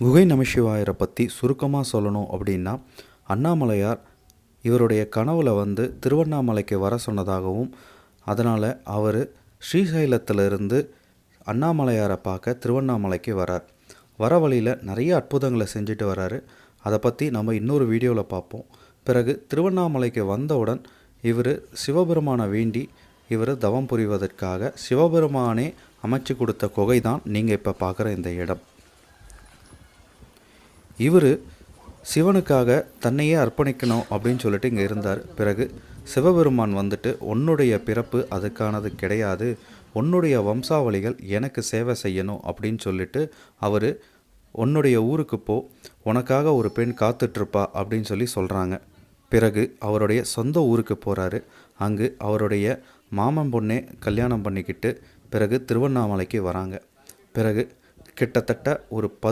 குகை நமசிவாயரை பற்றி சுருக்கமாக சொல்லணும் அப்படின்னா அண்ணாமலையார் இவருடைய கனவுல வந்து திருவண்ணாமலைக்கு வர சொன்னதாகவும் அதனால் அவர் ஸ்ரீசைலத்திலிருந்து அண்ணாமலையாரை பார்க்க திருவண்ணாமலைக்கு வரார். வர வழியில் நிறைய அற்புதங்களை செஞ்சுட்டு வராரு. அதை பற்றி நம்ம இன்னொரு வீடியோவில் பார்ப்போம். பிறகு திருவண்ணாமலைக்கு வந்தவுடன் இவர் சிவபெருமானை வேண்டி இவர் தவம் புரிவதற்காக சிவபெருமானே அமைச்சு கொடுத்த குகை தான் நீங்கள் இப்போ பார்க்குற இந்த இடம். இவர் சிவனுக்காக தன்னையே அர்ப்பணிக்கணும் அப்படின்னு சொல்லிட்டு இங்கே இருந்தார். பிறகு சிவபெருமான் வந்துட்டு உன்னுடைய பிறப்பு அதுக்கானது கிடையாது. உன்னுடைய வம்சாவளிகள் எனக்கு சேவை செய்யணும் அப்படின்னு சொல்லிட்டு அவர் உன்னுடைய ஊருக்கு போ. உனக்காக ஒரு பெண் காத்துட்ருப்பா அப்படின்னு சொல்லி சொல்கிறாங்க பிறகு அவருடைய சொந்த ஊருக்கு போகிறாரு அங்கு அவருடைய மாமன் பொண்ணே கல்யாணம் பண்ணிக்கிட்டு பிறகு திருவண்ணாமலைக்கு வராங்க. பிறகு கிட்டத்தட்ட ஒரு பது